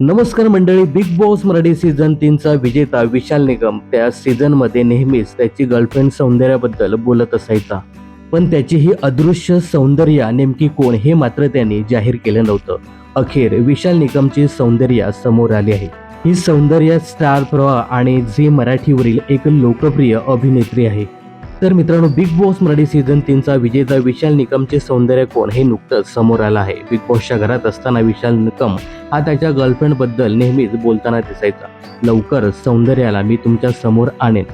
नमस्कार मंडळी big boss Marathi season तीनचा विजेता विशाल निगम त्या सीझनमध्ये नेहमीच त्याची गर्लफ्रेंड सौंदर्याबद्दल बोलत असायचा. पण त्याची ही अदृश्य सौंदर्य नेमकी कोण हे मात्र त्यांनी जाहीर केलं नव्हतं. अखेर विशाल निगमची सौंदर्य समोर आली आहे. ही सौंदर्य स्टार प्रवाह आणि झी मराठीवरील एक लोकप्रिय अभिनेत्री आहे. तर मित्रांनो बिग बॉस मराठी सीझन तीनचा विजेता विशाल निकमचे सौंदर्य कोण हे नुकतंच समोर आलं आहे. बिग बॉसच्या घरात असताना विशाल निकम हा त्याच्या गर्लफ्रेंडबद्दल नेहमीच बोलताना दिसायचा. लवकर सौंदर्याला मी तुमच्यासमोर आणेन.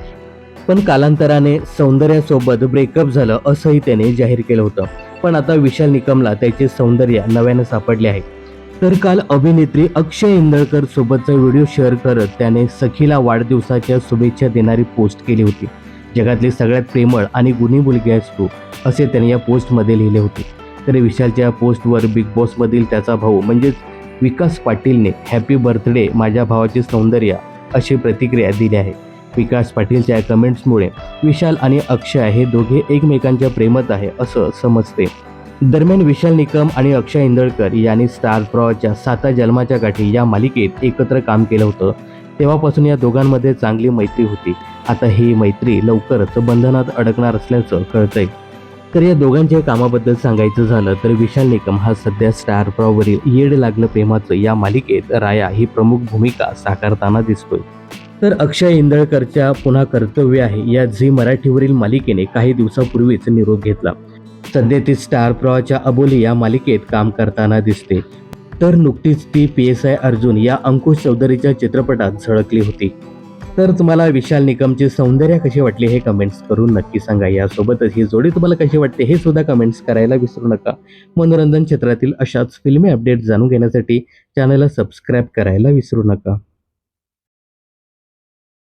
पण कालांतराने सौंदर्यासोबत ब्रेकअप झालं असंही त्याने जाहीर केलं होतं. पण आता विशाल निकमला त्याचे सौंदर्य नव्यानं सापडले आहे. तर काल अभिनेत्री अक्षय इंदळकर सोबतचा व्हिडिओ शेअर करत त्याने सखीला वाढदिवसाच्या शुभेच्छा देणारी पोस्ट केली होती. जगातली सगळ्यात प्रेमळ आणि गुन्ही मुलगी आहेस तू असे त्याने या पोस्टमध्ये लिहिले होते. तर विशालच्या या पोस्टवर बिग बॉसमधील त्याचा भाऊ म्हणजेच विकास पाटीलने हॅपी बर्थडे माझ्या भावाचे सौंदर्य अशी प्रतिक्रिया दिली आहे. विकास पाटीलच्या या कमेंट्समुळे विशाल आणि अक्षय हे दोघे एकमेकांच्या प्रेमात आहे असं समजते. दरम्यान विशाल निकम आणि अक्षय इंदळकर यांनी स्टार प्रॉच्या साता जन्माच्या गाठी या मालिकेत एकत्र काम केलं होतं. तेव्हापासून या दोघांमध्ये चांगली मैत्री होती. आता ही मैत्री लवकरच बंधनात अडकणार असल्याचं कळतंय. तर या दोघांच्या कामाबद्दल सांगायचं झालं तर विशाल निकम हा सध्या स्टार प्रॉवरील येड लागलं प्रेमाचं या मालिकेत राया ही प्रमुख भूमिका साकारताना दिसतोय. तर अक्षय इंदळकरच्या पुन्हा कर्तव्य आहे या झी मराठीवरील मालिकेने काही दिवसापूर्वीच निरोप घेतला. सध्या ती स्टार प्रॉच्या अबोली या मालिकेत काम करताना दिसते. तर नुकतीच ती पी एस आय अर्जुन या अंकुश चौधरीच्या चित्रपटात झळकली होती. तर तुम्हाला विशाल निकमची सौंदर्य कसे वाटले हे कमेंट्स करून नक्की सांगा. यासोबतच ही जोडी तुम्हाला कशी वाटते हे सुद्धा कमेंट्स करायला विसरू नका. मनोरंजन क्षेत्रातील अशाच फिल्मी अपडेट जाणून घेण्यासाठी चॅनलला सबस्क्राईब करायला विसरू नका.